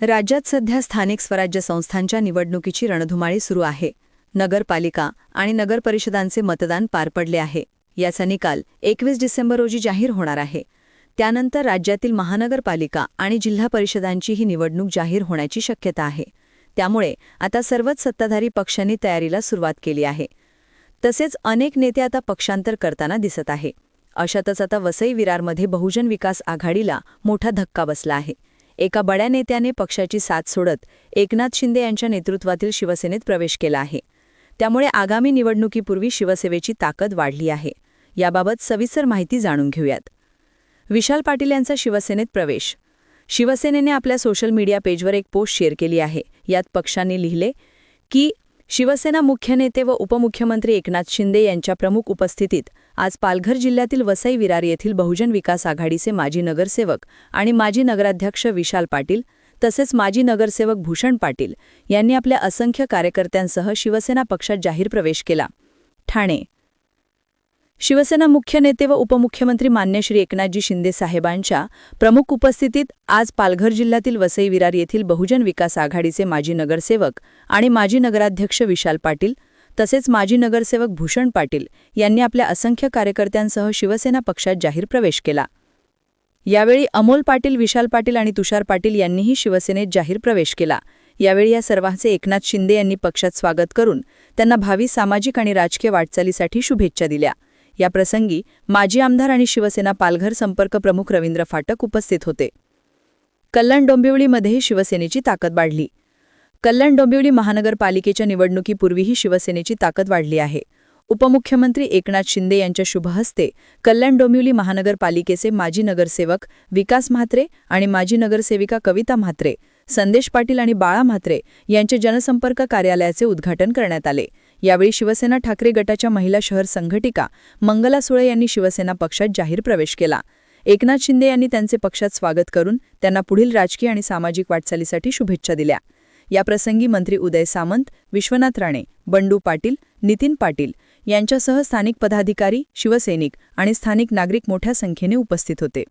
राज्यात सध्या स्थानिक स्वराज्य संस्थांच्या निवडणुकीची रणधुमाळी सुरू आहे. नगरपालिका आणि नगरपरिषदांचे मतदान पार पडले आहे. याचा निकाल एकवीस डिसेंबर रोजी जाहीर होणार आहे. त्यानंतर राज्यातील महानगरपालिका आणि जिल्हा परिषदांची ही निवडणूक जाहीर होण्याची शक्यता आहे. त्यामुळे आता सर्वच सत्ताधारी पक्षांनी तयारीला सुरुवात केली आहे. तसेच अनेक नेते आता पक्षांतर करताना दिसत आहे. अशातच आता वसई विरारमध्ये बहुजन विकास आघाडीला मोठा धक्का बसला आहे. एका बड्या नेत्याने पक्षाची साथ सोडत एकनाथ शिंदे यांच्या नेतृत्वातील शिवसेनेत प्रवेश केला आहे. त्यामुळे आगामी निवडणुकीपूर्वी शिवसेवेची ताकद वाढली आहे. याबाबत सविस्तर माहिती जाणून घेऊयात. विशाल पाटील यांचा शिवसेनेत प्रवेश. शिवसेनेने आपल्या सोशल मीडिया पेजवर एक पोस्ट शेअर केली आहे. यात पक्षांनी लिहिले की शिवसेना मुख्य नेते व उपमुख्यमंत्री एकनाथ शिंदे यांच्या प्रमुख उपस्थितीत आज पालघर जिल्ह्यातील वसई विरार येथील बहुजन विकास आघाडीचे माजी नगरसेवक आणि माजी नगराध्यक्ष विशाल पाटील तसेच माजी नगरसेवक भूषण पाटील यांनी आपल्या असंख्य कार्यकर्त्यांसह शिवसेना पक्षात जाहीर प्रवेश केला. ठाणे शिवसेना मुख्य नेते व उपमुख्यमंत्री मान्य श्री एकनाथजी शिंदे साहेबांच्या प्रमुख उपस्थितीत आज पालघर जिल्ह्यातील वसई विरार येथील बहुजन विकास आघाडीचे माजी नगरसेवक आणि माजी नगराध्यक्ष विशाल पाटील तसेच माजी नगरसेवक भूषण पाटील यांनी आपल्या असंख्य कार्यकर्त्यांसह शिवसेना पक्षात जाहीर प्रवेश केला. यावेळी अमोल पाटील विशाल पाटील आणि तुषार पाटील यांनीही शिवसेनेत जाहीर प्रवेश केला. यावेळी या सर्वांचे एकनाथ शिंदे यांनी पक्षात स्वागत करून त्यांना भावी सामाजिक आणि राजकीय वाटचालीसाठी शुभेच्छा दिल्या. या प्रसंगी माजी आमदार आणि शिवसेना पालघर संपर्क प्रमुख रवींद्र फाटक उपस्थित होते. कल्याण डोंबिवलीमध्येही शिवसेनेची ताकद वाढली. कल्याण डोंबिवली महानगरपालिकेच्या निवडणुकीपूर्वीही शिवसेनेची ताकद वाढली आहे. उपमुख्यमंत्री एकनाथ शिंदे यांच्या शुभहस्ते कल्याण डोंबिवली महानगरपालिकेचे माजी नगरसेवक विकास म्हात्रे आणि माजी नगरसेविका कविता म्हात्रे संदेश पाटील आणि बाळा म्हात्रे यांचे जनसंपर्क कार्यालयाचे उद्घाटन करण्यात आले. यावेळी शिवसेना ठाकरे गटाच्या महिला शहर संघटिका मंगला सुळे यांनी शिवसेना पक्षात जाहीर प्रवेश केला. एकनाथ शिंदे यांनी त्यांचे पक्षात स्वागत करून त्यांना पुढील राजकीय आणि सामाजिक वाटचालीसाठी शुभेच्छा दिल्या. याप्रसंगी मंत्री उदय सामंत विश्वनाथ राणे बंडू पाटील नितीन पाटील यांच्यासह स्थानिक पदाधिकारी शिवसैनिक आणि स्थानिक नागरिक मोठ्या संख्येने उपस्थित होते.